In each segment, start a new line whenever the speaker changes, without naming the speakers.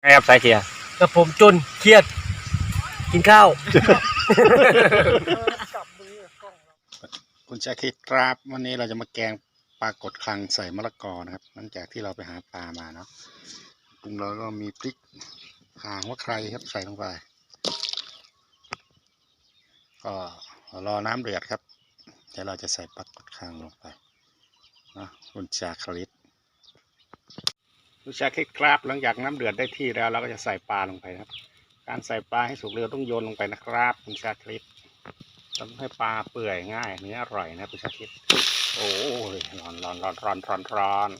ไงครับสายเสีย
กับผมจนเครียด กินข้าว
คุณชาคิดครับวันนี้เราจะมาแกงปลากดคลังใส่มะละกอนะครับ หลังจากที่เราไปหาปลามาเนาะปรุงเราก็มีพริกข่าหัวใครครับใส่ลงไป ก็รอน้ำเดือดครับ เดี๋ยวเราจะใส่ปลากดคลังลงไปนะคุณชาคริตคุณชาคิดครับหลังจากน้ำเดือดได้ที่แล้วเราก็จะใส่ปลาลงไปครับ การใส่ปลาให้สุกเร็วต้องโยนลงไปนะครับคุณชาคริตทำให้ปลาเปื่อยง่ายเนื้ออร่อยนะคุณชาคิดโอ้ยร้อนร้อนร้อนร้อนร้อนร้อน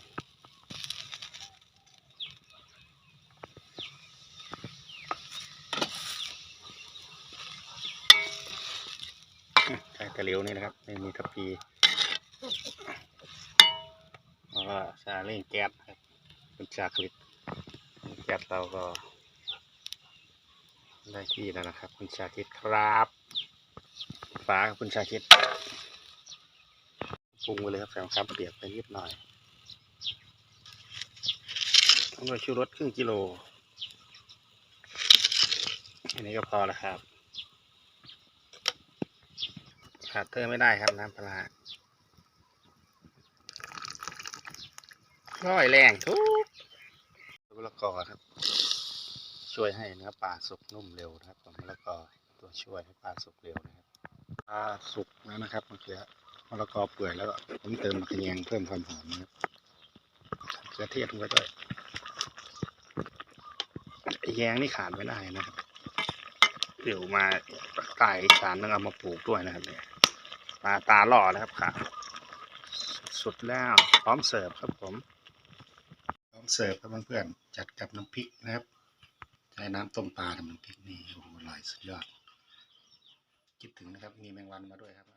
ใช้ตะหลวนี่นะครับไม่มีทัพีแล้วก็ชาเร่งแก๊สครับคุณชาคลิปแก๊สเราก็ ได้ที่แล้วนะครับ คุณชาคิดครับฝาคุณชาคิดปรุงไปเลยครับใส่มะขามเปียกไปนิดหน่อยต้องด้วยชูรสครึ่งกิโลอันนี้ก็พอแล้วครับ ขาดเธอไม่ได้ครับน้ำปลาร้อยแรงทุกมะละกอครับ ช่วยให้เนื้อปลาสุกนุ่มเร็วนะครับผมแล้วก็ตัวช่วยให้ปลาสุกเร็วนะครับปลาสุกแล้วนะครับมะเขือมะละกอเปื่อยแล้วผมเติมมะเขือแยงเพิ่มความหอมนะครับเขือเทศลงไปด้วยไอ้แยงนี่ขาดไม่ได้นะครับเดี๋ยวมาใต้อีสารต้องเอามาปลูกด้วยนะครับเนี่ย ปลาตาหล่อนะครับขาดสุดแล้วพร้อมเสิร์ฟครับผม พร้อมเสิร์ฟครับเพื่อนๆจัดกับน้ำพริกนะครับใช้น้ำต้มปลาทำน้ำพริกนี่โอ้โหอร่อยสุดยอดคิดถึงนะครับมีแมงวันมาด้วยครับ